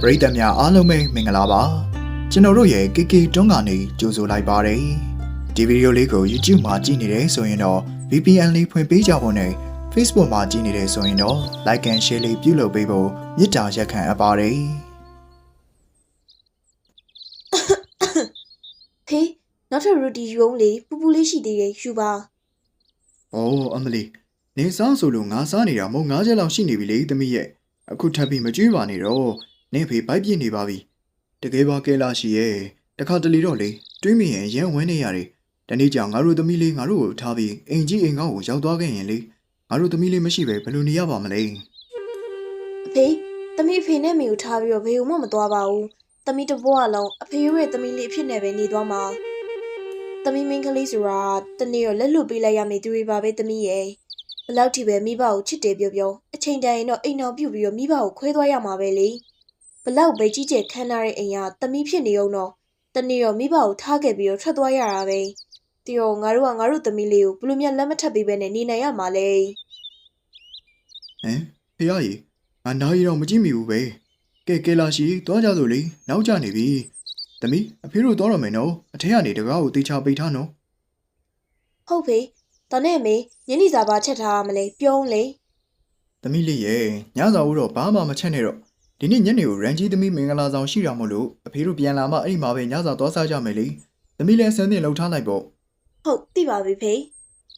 ပရိသတ်များအားလုံးပဲမင်္ဂလာပါကျွန်တော်တို့ရဲ့ KK တွန်းကနေကြိုဆိုလိုက်ပါတယ်ဒီဗီဒီယိုလေးကို YouTube မှာကြည့်နေတယ်ဆိုရင်တော့ VPN လေးဖွင့်ပေးကြဖို့နဲ့ Facebook မှာကြည့်နေတယ်ဆိုရင်တော့ Like and Share လေးပြုလုပ်ပေးဖို့မေတ္တာရက်ခံအပ်ပါတယ်ဖေးနောက်ထပ်ရူတီယူအောင်လေပူပူလေးရှိသေးတယ်ယူပါ။အော်အမလီနေစားဆိုလို့ငါစားနေတာမဟုတ်ငါးချက်လောက်ရှိနေပြီလေသမီးရဲ့အခုထပ်ပြီးမကြွေးပါနဲ့တော့ နင့်ဖေဘိုက်ပြစ်နေပါပြီ။တကယ်ပါကဲလာရှိရဲ့တခါတလေတော့လေတွေးမိရင်ရမ်းဝန်းနေရတယ်။တနေ့ကျငါတို့သမီးလေးငါတို့ကိုထားပြီးအိမ်ကြီးအိမ်ကောင်းကိုရောက်သွားခဲ့ရင်လေငါတို့သမီးလေးမရှိပဲဘယ်လိုနေရပါမလဲအဖေသမီးအဖေနဲ့မေကိုထားပြီးတော့ဘေကိုမှမသွားပါဘူးသမီးတစ်ဘဝလုံးအဖေရဲ့သမီးလေးအဖြစ်နဲ့ပဲနေသွားမှာသမီးမင်းကလေးဆိုတာတနေ့တော့လက်လွတ်ပေးလိုက်ရမယ်သူတွေပါပဲသမီးရဲ့ဘယ်လောက်ထိပဲမိဘကိုချစ်တယ်ပြောပြောအချိန်တန်ရင်တော့အိမ်အောင်ပြုတ်ပြီးတော့မိဘကိုခွဲသွားရမှာပဲလေ ဘယ်လောက်ပဲကြီးကျယ်ခမ်းနားတဲ့အိမ်ကသမီးဖြစ်နေအောင်တော့တနေ့တော့မိဘကိုထားခဲ့ပြီးတော့ထွက်သွားရတာပဲတီတော့ငါတို့ကငါတို့သမီးလေးကိုဘယ်လိုများလက်မထပ်ပေးပဲနဲ့နေနိုင်ရမှာလဲ။ဟမ်ဖေရကြီးငါနားရီတော့မကြည့်မိဘူးပဲ။ကဲကဲလာရှိသွားကြစို့လေနောက်ကျနေပြီ။သမီးအဖေတို့သွားတော့မယ်နော်အထက်ကနေတကားကိုတေချာပိတ်ထားနော်ဟုတ်ဖေ။ဒါနဲ့မေညနေစာပါချက်ထားရမလဲပြုံးလေ။သမီးလေးရဲ့ညစာဦးတော့ဘာမှမချက်နဲ့တော့ ဒီနေ့ညနေကိုရန်ကြီးသမီးမင်္ဂလာဆောင်ရှိတာမို့လို့အဖေတို့ပြန်လာမှအဲ့ဒီမှာပဲညစာသွားစားကြမယ်လေ။သမီးလည်းဆန်းတင်လှုပ်ထားလိုက်ပေါ့။ဟုတ်သိပါပြီဖေ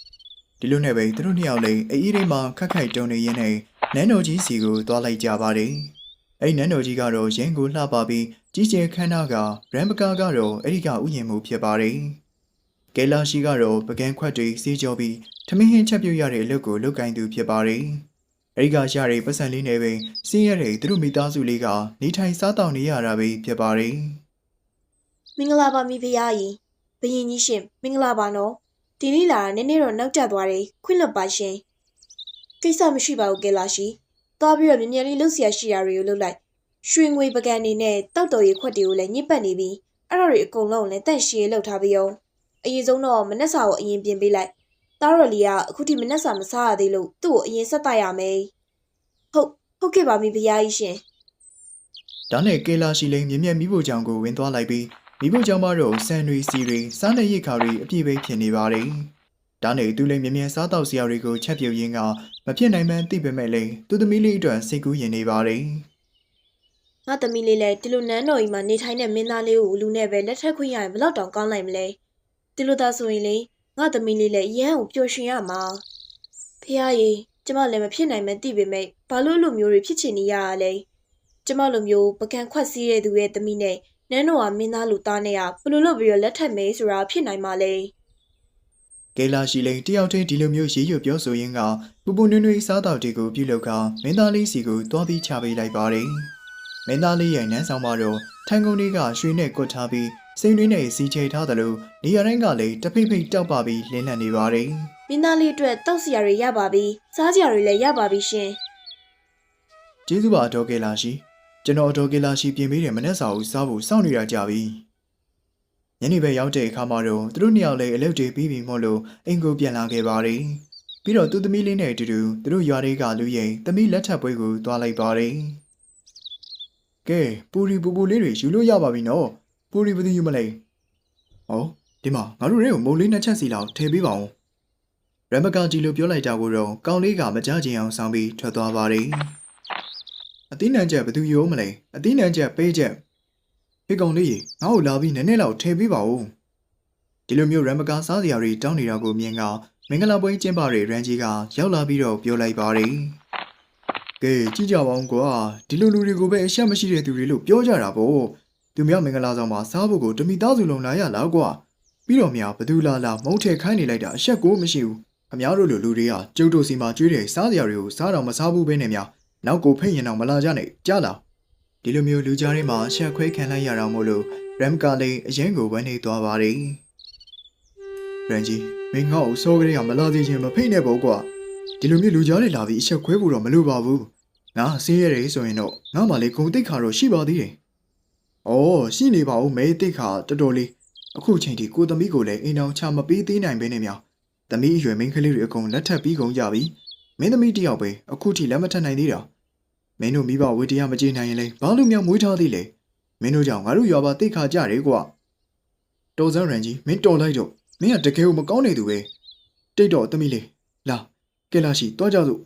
။ဒီလိုနဲ့ပဲသူတို့နှစ်ယောက်လည်းအေးအေးလေးမှခက်ခိုက်တုံနေရင်းနဲ့နန်းတော်ကြီးစီကိုသွားလိုက်ကြပါတယ်။အဲ့ဒီနန်းတော်ကြီးကတော့ရင်းကိုလှပပြီးကြီးကျယ်ခမ်းနားကရန်ပကာကတော့အဲ့ဒီကဥယျာဉ်မှုဖြစ်ပါတယ်။ကဲလာရှိကတော့ပကံခွက်တွေစေးကြောပြီးထမင်းဟင်းချက်ပြုတ်ရတဲ့အလုပ်ကိုလုပ်ကင်သူဖြစ်ပါတယ်။ အဲ့ဒီကရတဲ့ပတ်စံလေးနဲ့ပဲစီးရတဲ့သူတို့မိသားစုလေးကနေထိုင်စားတောက်နေရတာပဲဖြစ်ပါတယ်။မင်္ဂလာပါမိဖုရားကြီး။ဘယင်ကြီးရှင်မင်္ဂလာပါနော်။ဒီလေးလာတာနည်းနည်းတော့နောက်ကျသွားတယ်ခွင့်လွတ်ပါရှင်။ကိစ္စမရှိပါဘူးကဲလာရှိ။သွားပြီးတော့မြင်မြန်လေးလှုပ်ရှားရှိတာတွေကိုလှုပ်လိုက်။ရွှေငွေပကံနေနဲ့တောက်တော်ရီခွက်တွေကိုလည်းညစ်ပတ်နေပြီးအဲ့ဒါတွေအကုန်လုံးလည်းတန့်ရှည်လှုပ်ထားပြီးအောင်အရင်ဆုံးတော့မနှက်စာကိုအရင်ပြင်ပေးလိုက်။တားတော်လီကအခုထိမနှက်စာမစားရသေးလို့သူ့ကိုအရင်ဆက်တိုက်ရမယ်။ ဟုတ်ဟုတ်ကဲ့ပါမိဖုရားကြီးရှင်ဒါနဲ့ကေလာရှိလိန်မြမြမိဖို့ကြောင့်ကိုဝင်သွားလိုက်ပြီးမိဖို့ကြောင့်မတော့ဆန်တွေစီတွေစားတဲ့ရိတ်ခါတွေအပြည့်ပဲဖြစ်နေပါတယ်ဒါနဲ့သူ့လိန်မြမြစားတော့စရာတွေကိုချက်ပြုတ်ရင်းကမဖြစ်နိုင်မှန်းသိပေမဲ့လည်းသူ့သမီးလေးအတွက်စိတ်ကူးရင်နေပါတယ်ငါသမီးလေးလည်းဒီလိုနန်းတော်ကြီးမှာနေထိုင်တဲ့မင်းသားလေးကိုလူနဲ့ပဲလက်ထပ်ခွင့်ရရင်ဘလောက်တောင်ကောင်းနိုင်မလဲဒီလိုသာဆိုရင်လေငါသမီးလေးလည်းအရန်ကိုပျော်ရွှင်ရမှာဖះရေ ကျမလည်းမဖြစ်နိုင်မှန်းသိပေမဲ့ဘာလို့လိုမျိုးတွေဖြစ်ချင်နေရတာလဲကျမလိုမျိုးပကံခွက်စီးတဲ့သူရဲ့သမီးနဲ့နန်းတော်ကမင်းသားလူသားနဲ့ကဘယ်လိုလုပ်ပြီးတော့လက်ထပ်မဲဆိုတာဖြစ်နိုင်မှာလဲ။ကေလာရှိလိန်တယောက်တည်းဒီလိုမျိုးရေးရွပြောဆိုရင်းကပူပူနွေ့နွေ့စားတော့တွေကိုပြုလုပ်ကမင်းသားလေးစီကိုတွားပြီးချပေးလိုက်ပါတယ်။မင်းသားလေးရဲ့နန်းဆောင်မှာတော့ထိုင်ကုန်လေးကရွှေနဲ့ကွတ်ထားပြီး စိန်တွင်းနဲ့စီချေထားတယ်လို့နေရာတိုင်းကလည်းတဖိတ်ဖိတ်တောက်ပါပြီးလင်းလန့်နေပါတယ်။မင်းသားလေးအတွက်တောက်စရာတွေရပါပြီစားစရာတွေလည်းရပါပြီရှင်ကျေးဇူးပါအတော်ကေလာရှိကျွန်တော်အတော်ကေလာရှိပြင်ပေးတဲ့မနေ့စာကိုစားဖို့စောင့်နေတာကြပြီညနေပဲရောက်တဲ့အခါမှာတော့သူတို့နှစ်ယောက်လည်းအလုပ်တွေပြီးပြီမို့လို့အိမ်ကိုပြန်လာခဲ့ပါတယ်ပြီးတော့သူသမီးလေးနဲ့အတူတူသူတို့ရွာတွေကလူရင်သမီးလက်ထပ်ပွဲကိုတွားလိုက်ပါတယ်ကဲပူရီပူပူလေးတွေယူလို့ရပါပြီနော် ပူရီဘယ်သူယူမလဲဟောဒီမှာငါတို့တွေကိုမုံလေးနှစ်ချက်စီလောက်ထည့်ပေးပါဦးရမကာကြီးလိုပြောလိုက်တာကိုတော့ကောင်းလေးကမကြချင်အောင်ဆောင်ပြီးထွက်သွားပါတယ်အသီးနှံချက်ဘယ်သူရိုးမလဲအသီးနှံချက်ပေးချက်ဖေကောင်လေးရေငါ့ကိုလာပြီးနည်းနည်းလောက်ထည့်ပေးပါဦးဒီလိုမျိုးရမ်မကာစားစရာတွေတောင်းနေတာကိုမြင်ကမင်္ဂလာပွဲကျင်းပတဲ့ရန်ကြီးကရောက်လာပြီးတော့ပြောလိုက်ပါတယ်ကဲကြည့်ကြပါဦးကွာဒီလိုလူတွေကိုပဲအရှက်မရှိတဲ့သူတွေလို့ပြောကြတာပေါ့ သူများမင်္ဂလာဆောင်မှာစားဖို့ကိုတမိသားစုလုံးလာရလားကွာပြီးတော့များဘသူလာလာမုံထဲခိုင်းနေလိုက်တာအရှက်ကိုမရှိဘူးအများတို့လူလူတွေကကျုပ်တို့စီမှာကျွေးတဲ့စားစရာတွေကိုစားတော့မစားဘူးပဲနဲ့များနောက်ကိုဖိတ်ရင်တော့မလာကြနဲ့ကြားလားဒီလိုမျိုးလူကြားထဲမှာရှက်ခွဲခံလိုက်ရတာမို့လို့ရမ်ကာလေးအရင်ကိုဝန်းနေသွားပါတယ်ရန်ကြီးမင်းငါ့ကိုစောကလေးကမလာသေးခြင်းမဖိတ်နဲ့ပေါ့ကွာဒီလိုမျိုးလူကြားတွေလာပြီးအချက်ခွဲဖို့တော့မလိုပါဘူးငါဆင်းရဲတယ်ဆိုရင်တော့ငါမှလည်းဂုံတိတ်ခါတော့ရှိပါသေးတယ် အော်ရှိနေပါဦးမဲတိတ်ခါတော်တော်လေးအခုချိန်ထိကိုသမီးကိုလည်းအိမ်အောင်ချမပေးသေးနိုင်ပဲနဲ့များသမီးအရွယ်မင်းကလေးတွေအကုန်လက်ထပ်ပြီးကုန်ကြပြီမင်းသမီးတယောက်ပဲအခုထိလက်မထက်နိုင်သေးတာမင်းတို့မိဘဝေတရားမကြေနိုင်ရင်လေဘာလို့မြောက်မွေးထားသေးလဲမင်းတို့ကြောင့်ငါတို့ရွာပါတိတ်ခါကြတယ်ကွာတော်စမ်းရန်ကြီးမင်းတော်လိုက်တော့မင်းကတကယ်ကိုမကောင်းနေသူပဲတိတ်တော့တမိလေးလာကဲလာရှိတွားကြစို့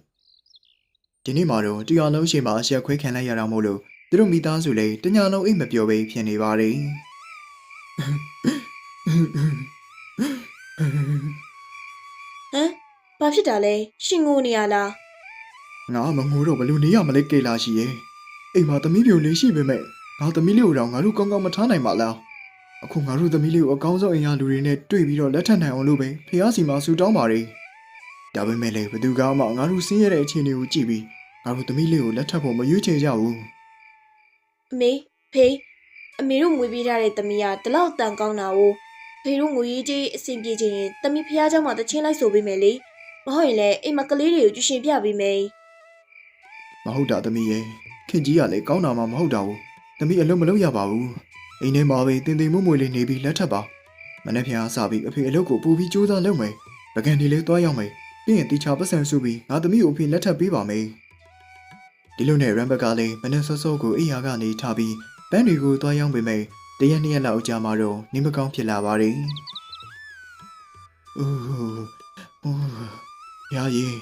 ဒီနေ့မှာတော့တရားလုံးရှိမှာအဆက်ခွဲခံလိုက်ရတာမို့လို့ သူတို့မိသားစုလည်းတညာလုံးအိတ်မပြောဘဲဖြစ်နေပါတယ်ဟမ်ဘာဖြစ်တာလဲရှင်ငိုနေရလားငါမငိုတော့ဘလို့နေရမလဲကေလာရှိရဲ့အိမ်မှာသမီးပြိုလေးရှိပေမဲ့ငါသမီးလေးကိုတော့ငါတို့ကောင်းကောင်းမထားနိုင်ပါလားအခုငါတို့သမီးလေးကိုအကောင်းဆုံးအိမ်ရလူတွေနဲ့တွေ့ပြီးတော့လက်ထပ်နိုင်အောင်လို့ပဲဖះစီမှာဆူတောင်းပါလေဒါပေမဲ့လေဘသူကမှငါတို့ဆင်းရဲတဲ့အခြေအနေကိုကြည့်ပြီးငါတို့သမီးလေးကိုလက်ထပ်ဖို့မရွေးချယ်ကြဘူး အမေဖေအမေတို့ငွေပေးထားတဲ့သမီးကဒီလောက်တန်ကောင်းတာကိုဖေတို့ငွေရေးကြီးအဆင်ပြေချင်ရင်သမီးဖះเจ้าမှာတချင်းလိုက်ဆိုပေးမယ်လေမဟုတ်ရင်လည်းအိမ်မှာကလေးတွေကိုကျူရှင်ပြပေးမယ် မဟုတ်တာသမီးရဲ့ခင်ကြီးကလည်းကောင်းတာမှမဟုတ်တာဘူးသမီးအလုံးမလုံးရပါဘူးအိမ်ထဲမှာပဲတင်တင်မွမွေလေးနေပြီးလက်ထပ်ပါမနေ့ဖះစပြီးအဖေအလုပ်ကိုပူပြီးစူးစမ်းလုပ်မယ်ပကံဒီလေးတွားရောက်မယ်ပြီးရင်တီချာပတ်စံစုပြီးငါသမီးကိုအဖေလက်ထပ်ပေးပါမယ် ဒီလိုနဲ့ရမ်ဘတ်ကလည်းမနေ့စောစောကိုအိယာကနေထားပြီးပန်းတွေကိုတွားရောက်ပေမဲ့တရက်နှစ်ရက်လောက်ကြာမှတော့နေမကောင်းဖြစ်လာပါတယ်အိုးအိုးရာကြီး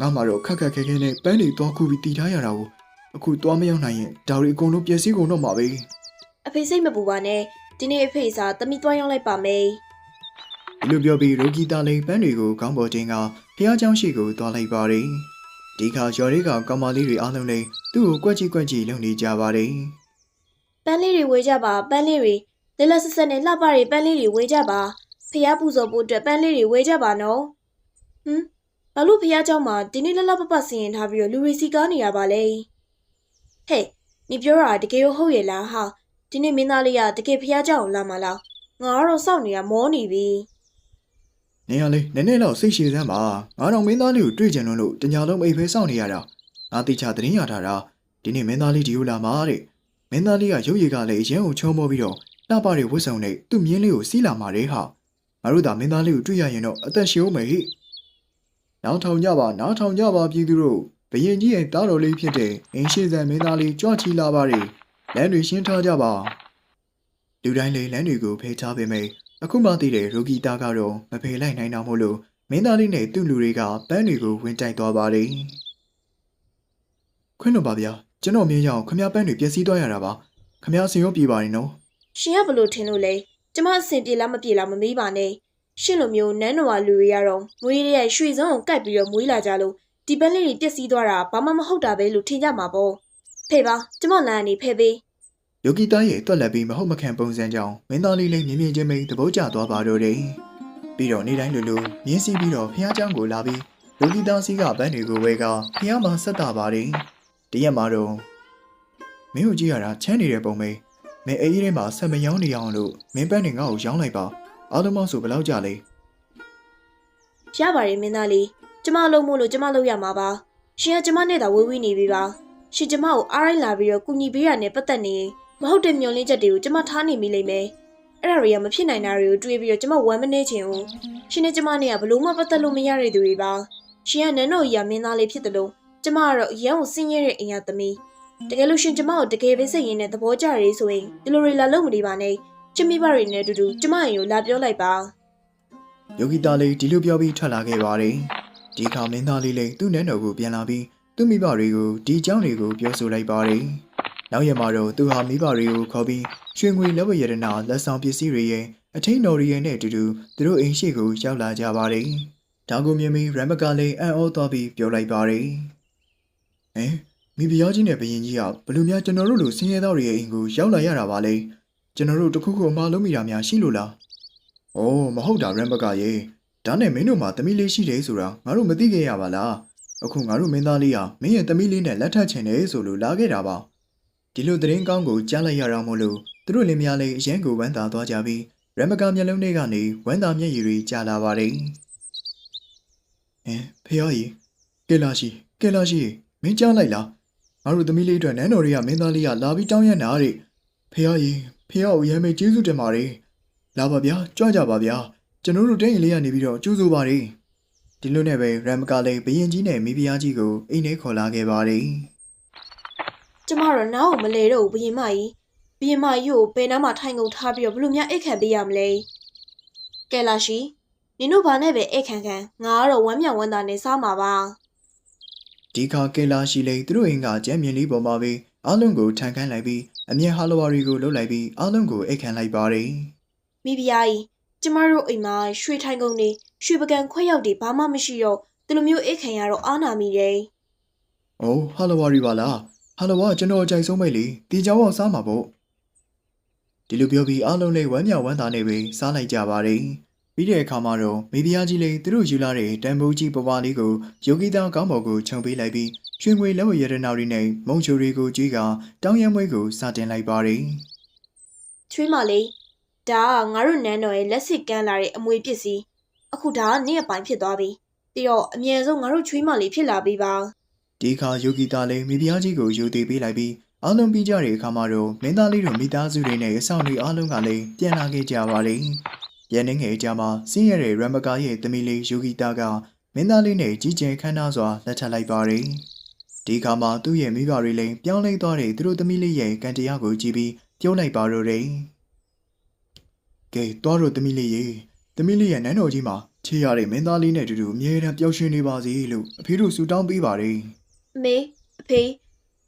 ငါမှတော့ခက်ခက်ခဲခဲနဲ့ပန်းတွေတွားခုပြီးတီထားရတာကိုအခုတွားမရောက်နိုင်ရင်ဒါတွေအကုန်လုံးပျက်စီးကုန်တော့မှာပဲ အဖေစိတ်မပူပါနဲ့ဒီနေ့အဖေစားသမီးသွားရောက်လိုက်ပါမယ် ဒီလိုပြောပြီးရိုဂီတာလေးပန်းတွေကိုခေါင်းပေါ်တင်ကဖះเจ้าရှိကိုတွားလိုက်ပါတယ် ဒီခါကျော်လေးကကောင်မလေးတွေအားလုံးလည်းသူ့ကိုကွက်ကြည့်ကွက်ကြည့်လုပ်နေကြပါတယ် ပန်းလေးတွေဝေကြပါပန်းလေးတွေလက်လက်ဆက်ဆက်နဲ့လှပတွေပန်းလေးတွေဝေကြပါဖះပူဇော်ဖို့အတွက်ပန်းလေးတွေဝေကြပါနော်ဟမ်ဘာလို့ဖះเจ้าမှာဒီနေ့လှလှပပစီရင်ထားပြီးတော့လူတွေစီကားနေရပါလဲဟဲ့你ပြောတာတကယ်ဟုတ်ရဲ့လားဟာဒီနေ့မင်းသားလေးကတကယ်ဖះเจ้าကိုလာမလားငါကတော့စောင့်နေတာမောနေပြီ နေရလေးနည်းနည်းတော့စိတ်ရှည်စမ်းပါငါတော့မင်းသားလေးကိုတွေ့ကြလို့လို့တညာလုံးအိမ်ဖဲစောင့်နေရတာငါတိချသတင်းရထားတာဒီနေ့မင်းသားလေးဒီကိုလာမှာတဲ့မင်းသားလေးကရုပ်ရည်ကလည်းအရင်ကိုချုံမောပြီးတော့လှပတဲ့ဝတ်စုံနဲ့သူ့မြင်းလေးကိုစီးလာမှာတဲ့ဟာငါတို့သာမင်းသားလေးကိုတွေ့ရရင်တော့အသက်ရှင်ဦးမယ်ဟိနောက်ထောင်ကြပါနောက်ထောင်ကြပါပြည်သူတို့ဘရင်ကြီးရဲ့တားတော်လေးဖြစ်တဲ့အင်းရှိစံမင်းသားလေးကြွချီလာပါတဲ့လမ်းတွေရှင်းထားကြပါလူတိုင်းလေးလမ်းတွေကိုဖယ်ထားပေမဲ့ အခုမှသိတဲ့ရိုဂီတာကတော့မဖေလိုက်နိုင်တော့မို့လို့မင်းသားလေးနဲ့သူ့လူတွေကပန်းတွေကိုဝင်တိုက်သွားပါတယ်။ခွင့်တော့ပါဗျာကျွန်တော်မြင်ရအောင်ခမ ्या ပန်းတွေပျက်စီးသွားရတာပါခမ ्या စင်ရောပြေပါရင်နော်ရှင်ကဘလို့ထင်လို့လဲကျမအဆင်ပြေလားမပြေလားမမေးပါနဲ့ရှင်လိုမျိုးနန်းတော်ကလူတွေကတော့မွေးရဲရွှေစုံကိုကတ်ပြီးတော့မွေးလာကြလို့ဒီပန်းလေးတွေပျက်စီးသွားတာဘာမှမဟုတ်တာပဲလို့ထင်ကြမှာပေါ့ဖေပါကျမလမ်းကနေဖေပေး ယိုဂီတာရဲ့တွက်လက်ပြီးမဟုတ်မခံပုံစံကြောင့်မင်းသားလေးလည်းမြင်မြင်ချင်းမိန်သဘောကျသွားပါတော့တယ်။ပြီးတော့နေ့တိုင်းလိုလိုမြင်းစီးပြီးတော့ဖះเจ้าကိုလာပြီးယိုဂီတာစီကပန်းတွေကိုဝဲကဖះမှာဆက်တာပါတယ်။တရက်မှာတော့မင်းကိုကြည့်ရတာချမ်းနေတဲ့ပုံပဲ။မင်းအေးထဲမှာဆက်မယောင်းနေအောင်လို့မင်းပန်းတွေငါ့ကိုရောင်းလိုက်ပါ။အားလုံးပေါင်းဆိုဘယ်လောက်ကြလဲ ရပါတယ်မင်းသားလေးကျမလုံးမို့လို့ကျမလုံးရမှာပါရှင်ကကျမနဲ့သာဝေးဝေးနေပြီပါရှင်ကျမကိုအားရိုက်လာပြီးတော့ကုညီပေးရတဲ့ပတ်သက်နေရင် မဟုတ်တဲ့မျောလင်းချက်တွေကိုကျမထားနေမိလိမ့်မယ်။အဲ့ဒါတွေကမဖြစ်နိုင်တာတွေကိုတွေးပြီးတော့ကျမဝမ်းမနေချင်ဘူး။ရှင်နဲ့ကျမနဲ့ကဘလို့မှပတ်သက်လို့မရတဲ့သူတွေပါ။ရှင်ကနန်းတော်ကြီးကမင်းသားလေးဖြစ်တယ်လို့ကျမကတော့ရန်ကိုစင်းရဲတဲ့အင်အားသမီး။တကယ်လို့ရှင်ကျမကိုတကယ်ပဲစိတ်ရင်းနဲ့သဘောကျရည်ဆိုရင်ဒီလိုတွေလာလုံးမနေပါနဲ့။ချစ်မိဘတွေနဲ့အတူတူကျမရင်ကိုလာပြောလိုက်ပါ။ယောဂီတာလေးဒီလိုပြောပြီးထွက်လာခဲ့ပါတယ်။ဒီခါမင်းသားလေးလည်းသူ့နန်းတော်ကိုပြန်လာပြီးသူ့မိဘတွေကိုဒီအကြောင်းတွေကိုပြောဆိုလိုက်ပါတယ်။ နောက်ရက်မှာတော့သူဟာမိဘတွေကိုခေါ်ပြီးရွှေငွေလက်ဝဲရတနာလက်ဆောင်ပစ္စည်းတွေရဲ့အထင်းတော်တွေရဲ့နဲ့အတူတူသူတို့အိမ်ရှိကိုရောက်လာကြပါတယ်။ဒါကိုမြင်ပြီးရမ်ဘကလည်းအံ့ဩသွားပြီးပြောလိုက်ပါတယ်။ဟမ်မိဖုရားကြီးနဲ့ဘရင်ကြီးကဘယ်လိုများကျွန်တော်တို့လိုဆင်းရဲသားတွေရဲ့အိမ်ကိုရောက်လာရတာပါလဲ။ကျွန်တော်တို့တခုခုအမှားလုံးမိတာများရှိလို့လား။အိုးမဟုတ်တာရမ်ဘကရေဒါနဲ့မင်းတို့မှာသမီးလေးရှိတယ်ဆိုတာငါတို့မသိခဲ့ရပါလားအခုငါတို့မင်းသားလေးဟာမင်းရဲ့သမီးလေးနဲ့လက်ထပ်ချင်တယ်ဆိုလို့လာခဲ့တာပါ ဒီလိုသတင်းကောင်းကိုကြားလိုက်ရတာမို့လို့သူတို့လင်မယားလေးအရင်ကိုဝမ်းသာသွားကြပြီးရမ်ဘကမျက်လုံးထဲကနေဝမ်းသာမျက်ရည်တွေကျလာပါတယ်ဟင်ဖေယောကြီးကဲလာရှိကဲလာရှိမင်းကြားလိုက်လားငါတို့သမီးလေးအတွက်နန်းတော်တွေကမင်းသားလေးကလာပြီးတောင်းရတာတဲ့ဖေယောကြီးဖေယောကိုရဲမေကျေးဇူးတင်ပါတယ်လာပါဗျာကြွကြပါဗျာကျွန်တော်တို့တင်းရင်လေးကနေပြီးတော့ကျူးစိုးပါလေဒီလိုနဲ့ပဲရမ်ကလေးဘရင်ကြီးနဲ့မိဖုရားကြီးကိုအိမ်ထဲခေါ်လာခဲ့ပါတယ် ကျမတော့နားကိုမလဲတော့ဘူးဘရင်မကြီးဘရင်မကြီးကိုဘယ်နားမှာထိုင်ကုန်ထားပြီးတော့ဘယ်လိုများအိတ်ခံပေးရမလဲကဲလာရှိနင်တို့ဘာနဲ့ပဲအိတ်ခံခံငါကတော့ဝမ်းမြောက်ဝမ်းသာနဲ့စားမှာပါဒီခါကဲလာရှိလေသူတို့အိမ်ကကျမ်းမြင်လေးပေါ်မှာပဲအားလုံးကိုထန်ခန်းလိုက်ပြီးအမြဲဟာလဝါရီကိုလှုပ်လိုက်ပြီးအားလုံးကိုအိတ်ခံလိုက်ပါတယ်မိဖုရားကြီးကျမတို့အိမ်မှာရွှေထိုင်ကုန်တွေရွှေပကံခွက်ရောက်တွေဘာမှမရှိတော့ဒီလိုမျိုးအိတ်ခံရတော့အားနာမိတယ်။အိုးဟာလဝါရီပါလား။ ဟာလဝါကျွန်တော်အကြိုက်ဆုံးပဲလေ။ဒီကြောင်အောင်စားမှာပေါ့။ဒီလိုပြောပြီးအားလုံးလေးဝမ်းမြောက်ဝမ်းသာနေပြီးစားလိုက်ကြပါတယ်။ပြီးတဲ့အခါမှာတော့မိဖုရားကြီးလေးသူတို့ယူလာတဲ့တန်ဖိုးကြီးပပလေးကိုယောဂီသားကောင်းပေါ်ကိုခြုံပေးလိုက်ပြီးရွှေငွေလက်ဝဲရတနာတွေနဲ့မုံချိုတွေကိုကြွေးကတောင်းရမွေးကိုစတင်လိုက်ပါတယ်။ချွေးမလေးဒါကငါတို့နန်းတော်ရဲ့လက်စစ်ကမ်းလာတဲ့အမွေပစ္စည်းအခုဒါကနေ့အပိုင်းဖြစ်သွားပြီပြီးတော့အမြဲဆုံးငါတို့ချွေးမလေးဖြစ်လာပြီပါ ဒီခါယောဂီသားလေးမိဖုရားကြီးကိုယူသေးပေးလိုက်ပြီးအားလုံးပြီးကြတဲ့အခါမှာတော့မင်းသားလေးတို့မိသားစုတွေနဲ့အဆောင်တွေအားလုံးကလည်းပြန်လာခဲ့ကြပါလေ။ရန်နေငယ်အကြမှာစင်းရတဲ့ရမကာရဲ့သမီးလေးယောဂီသားကမင်းသားလေးနဲ့ကြီးကျယ်ခမ်းနားစွာလက်ထပ်လိုက်ပါတယ်။ဒီခါမှာသူ့ရဲ့မိဘတွေလည်းပြောင်းလဲသွားတဲ့သူတို့သမီးလေးရဲ့ကံတရားကိုကြည့်ပြီးပြုံးလိုက်ပါတော့တယ်။ကဲသွားတော့သမီးလေးရေသမီးလေးရဲ့နန်းတော်ကြီးမှာချေရတဲ့မင်းသားလေးနဲ့အတူတူအမြဲတမ်းပျော်ရွှင်နေပါစေလို့အဖေတို့ဆုတောင်းပေးပါတယ်။ အမေအဖေ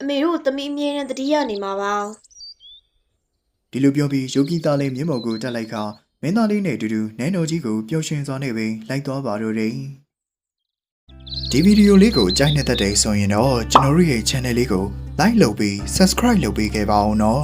အမေတို့သမီးအမြဲတမ်းတတိယနေမှာပါဒီလိုပြောပြီးယောဂီသားလေးမျက်မှောက်ကိုတက်လိုက်ခါမင်းသားလေးနဲ့အတူတူနန်းတော်ကြီးကိုပျော်ရွှင်စွာနဲ့ပဲလိုက်သွားပါတော့တယ်ဒီဗီဒီယိုလေးကိုကြိုက်နေတဲ့တဲ့ဆိုရင်တော့ကျွန်တော်တို့ရဲ့ channel လေးကို like လုပ်ပြီး subscribe လုပ်ပေးခဲ့ပါအောင်နော်